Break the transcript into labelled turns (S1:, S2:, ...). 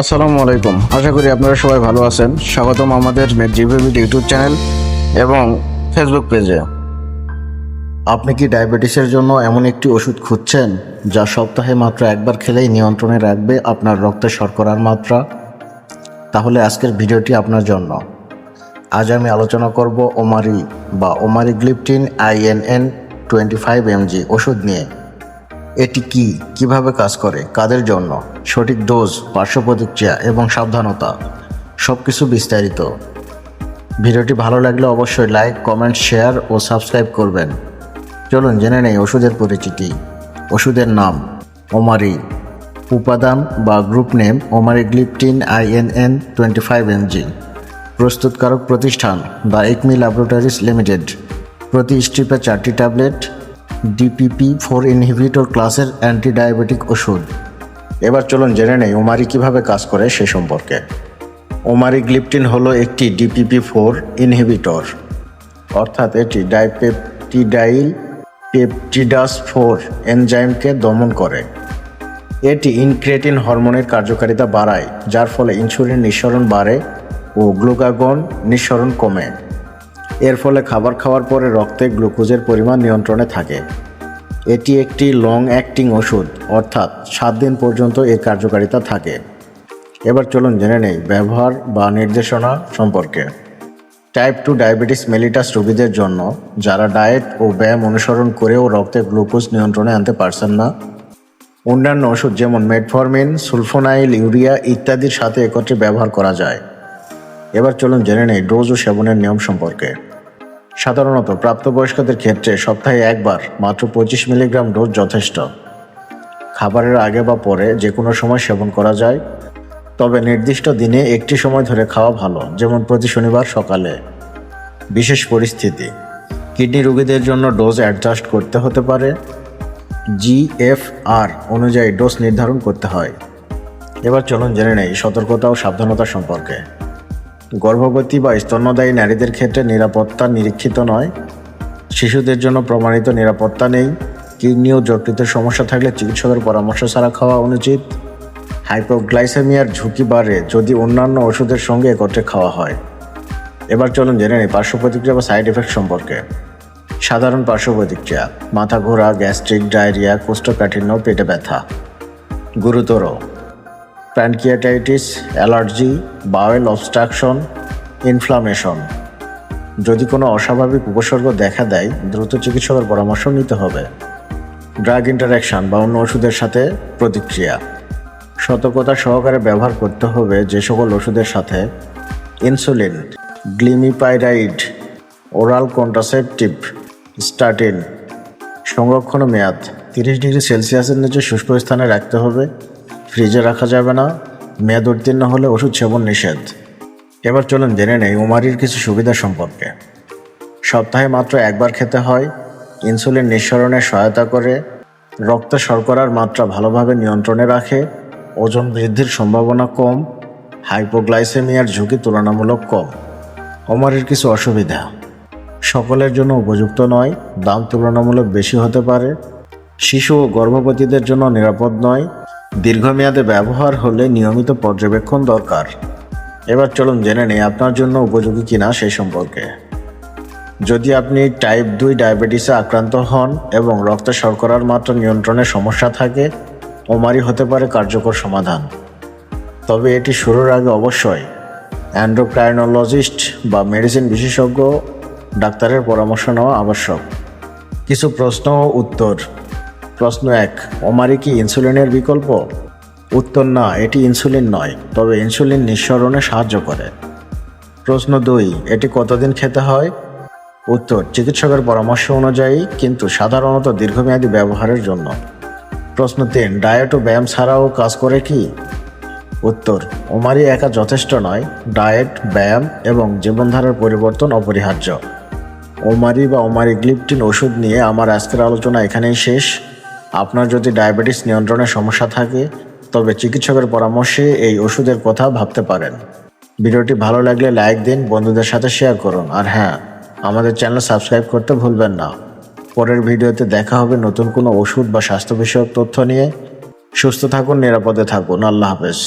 S1: আসসালামু আলাইকুম। আশা করি আপনারা সবাই ভালো আছেন। স্বাগতম আমাদের জিভিবিড ইউটিউব চ্যানেল এবং ফেসবুক পেজে আপনি কি ডায়াবেটিসের জন্য এমন একটি ওষুধ খুঁজছেন, যা সপ্তাহে মাত্র একবার খেলেই নিয়ন্ত্রণে রাখবে আপনার রক্তে শর্করার মাত্রা? তাহলে আজকের ভিডিওটি আপনার জন্য। আজ আমি আলোচনা করব ওমারি বা omarigliptin INN twenty five mg ওষুধ নিয়ে। এটি কি, কীভাবে কাজ করে, কাদের জন্য, সঠিক ডোজ, পার্শ্ব প্রতিক্রিয়া এবং সাবধানতা সব কিছু বিস্তারিত। ভিডিওটি ভালো লাগলে অবশ্যই লাইক, কমেন্ট, শেয়ার ও সাবস্ক্রাইব করবেন। চলুন জেনে নেই ওষুধের পরিচিতি। ওষুধের নাম, ওমারি। উপাদান বা group name omarigliptin INN twenty five mg প্রস্তুতকারক প্রতিষ্ঠান দ্য একমি ল্যাবরেটরিজ লিমিটেড। প্রতি স্ট্রিপে চারটি ট্যাবলেট ডিপিপি ফোর ইনহিবিটর ক্লাসের অ্যান্টি ডায়াবেটিক ওষুধ। এবার চলুন জেনে নেই ওমারি কীভাবে কাজ করে সে সম্পর্কে। ওমারি গ্লিপটিন হলো একটি ডিপিপি ফোর ইনহিবিটর অর্থাৎ এটি ডাইপেপটিডাইল পেপটিডাস ফোর এনজাইমকে দমন করে। এটি ইনক্রেটিন হরমোনের কার্যকারিতা বাড়ায়, যার ফলে ইনসুলিন নিঃসরণ বাড়ে ও গ্লুকাগন নিঃসরণ কমে। এর ফলে খাবার খাওয়ার পরে রক্তে গ্লুকোজের পরিমাণ নিয়ন্ত্রণে থাকে। এটি একটি লং অ্যাক্টিং ওষুধ, অর্থাৎ সাত দিন পর্যন্ত এর কার্যকারিতা থাকে। এবার চলুন জেনে নেই ব্যবহার বা নির্দেশনা সম্পর্কে। টাইপ টু ডায়াবেটিস মেলিটাস রোগীদের জন্য, যারা ডায়েট ও ব্যায়াম অনুসরণ করেও রক্তে গ্লুকোজ নিয়ন্ত্রণে আনতে পারছেন না, অন্যান্য ওষুধ যেমন মেটফরমিন সুলফোনাইল ইউরিয়া ইত্যাদির সাথে একত্রে ব্যবহার করা যায়। এবার চলুন জেনে নেই ডোজ ও সেবনের নিয়ম সম্পর্কে। সাধারণত প্রাপ্তবয়স্কদের ক্ষেত্রে সপ্তাহে একবার মাত্র পঁচিশ মিলিগ্রাম ডোজ যথেষ্ট। খাবারের আগে বা পরে যে কোনো সময় সেবন করা যায়। তবে নির্দিষ্ট দিনে একটি সময় ধরে খাওয়া ভালো, যেমন প্রতি শনিবার সকালে। বিশেষ পরিস্থিতি, কিডনি রোগীদের জন্য ডোজ অ্যাডজাস্ট করতে হতে পারে। জিএফআর অনুযায়ী ডোজ নির্ধারণ করতে হয়। এবার চলুন জেনে নেই সতর্কতা ও সাবধানতা সম্পর্কে। গর্ভবতী বা স্তন্যদায়ী নারীদের ক্ষেত্রে নিরাপত্তা নিরীক্ষিত নয়। শিশুদের জন্য প্রমাণিত নিরাপত্তা নেই। কিডনি ও যকৃতের সমস্যা থাকলে চিকিৎসকের পরামর্শ ছাড়া খাওয়া অনুচিত। হাইপোগ্লাইসেমিয়ার ঝুঁকি বাড়ে যদি অন্যান্য ওষুধের সঙ্গে একত্রে খাওয়া হয়। এবার চলুন জেনে নিই পার্শ্ব প্রতিক্রিয়া বা সাইড এফেক্ট সম্পর্কে। সাধারণ পার্শ্ব প্রতিক্রিয়া মাথা ঘোরা, গ্যাস্ট্রিক, ডায়রিয়া, কোষ্ঠকাঠিন্য, পেটে ব্যথা। গুরুতর pancreatitis, allergy bowel obstruction inflammation যদি কোনো অস্বাভাবিক উপসর্গ দেখা দেয়, দ্রুত চিকিৎসকের পরামর্শ নিতে হবে। ড্রাগ ইন্টারাকশন বা অন্য ওষুধের সাথে প্রতিক্রিয়া। সতর্কতা সহকারে ব্যবহার করতে হবে যে সকল ওষুধের সাথে। Insulin glimepiride oral contraceptive statin সংরক্ষণ মেয়াদ, তিরিশ ডিগ্রি সেলসিয়াসের নিচে শুষ্ক স্থানে রাখতে হবে। ফ্রিজে রাখা যাবে না, মেয়াদ উত্তীর্ণ হলে ওষুধ সেবন নিষেধ। এবার চলুন জেনে নেই উমারির কিছু সুবিধা সম্পর্কে। সপ্তাহে মাত্র একবার খেতে হয়, ইনসুলিন নিঃসরণে সহায়তা করে, রক্তে শর্করার মাত্রা ভালোভাবে নিয়ন্ত্রণে রাখে, ওজন বৃদ্ধির সম্ভাবনা কম, হাইপোগ্লাইসেমিয়ার ঝুঁকি তুলনামূলক কম। ওমারির কিছু অসুবিধা। সকলের জন্য উপযুক্ত নয়, দাম তুলনামূলক বেশি হতে পারে। শিশু ও গর্ভবতীদের জন্য নিরাপদ নয় দীর্ঘমেয়াদে ব্যবহার হলে নিয়মিত পর্যবেক্ষণ দরকার। এবার চলুন জেনে নিই আপনার জন্য উপযোগী কিনা সেই সম্পর্কে। যদি আপনি টাইপ দুই ডায়াবেটিসে আক্রান্ত হন এবং রক্তে শর্করার মাত্রা নিয়ন্ত্রণে সমস্যা থাকে, ওমারি হতে পারে কার্যকর সমাধান। তবে এটি শুরুর আগে অবশ্যই অ্যান্ড্রোক্রাইনোলজিস্ট বা মেডিসিন বিশেষজ্ঞ, ডাক্তারের পরামর্শ নেওয়া আবশ্যক। কিছু প্রশ্ন ও উত্তর। প্রশ্ন এক, ওমারি কি ইনসুলিনের বিকল্প? উত্তর না, এটি ইনসুলিন নয়, তবে ইনসুলিন নিঃসরণে সাহায্য করে। প্রশ্ন দুই, এটি কতদিন খেতে হয়? উত্তর, চিকিৎসকের পরামর্শ অনুযায়ী, কিন্তু সাধারণত দীর্ঘমেয়াদী ব্যবহারের জন্য। প্রশ্ন তিন, ডায়েট ও ব্যায়াম ছাড়াও কাজ করে কি? উত্তর, ওমারি একা যথেষ্ট নয়, ডায়েট, ব্যায়াম এবং জীবনধারার পরিবর্তন অপরিহার্য। ওমারি বা ওমারি গ্লিপটিন ওষুধ নিয়ে আমার আজকের আলোচনা এখানেই শেষ। আপনার যদি ডায়াবেটিস নিয়ন্ত্রণের সমস্যা থাকে, তবে চিকিৎসকের পরামর্শে এই ওষুধের কথা ভাবতে পারেন। ভিডিওটি ভালো লাগলে লাইক দিন, বন্ধুদের সাথে শেয়ার করুন। আর হ্যাঁ আমাদের চ্যানেল সাবস্ক্রাইব করতে ভুলবেন না। পরের ভিডিওতে দেখা হবে নতুন কোনো ওষুধ বা স্বাস্থ্য বিষয়ক তথ্য নিয়ে। সুস্থ থাকুন, নিরাপদে থাকুন। আল্লাহ হাফেজ।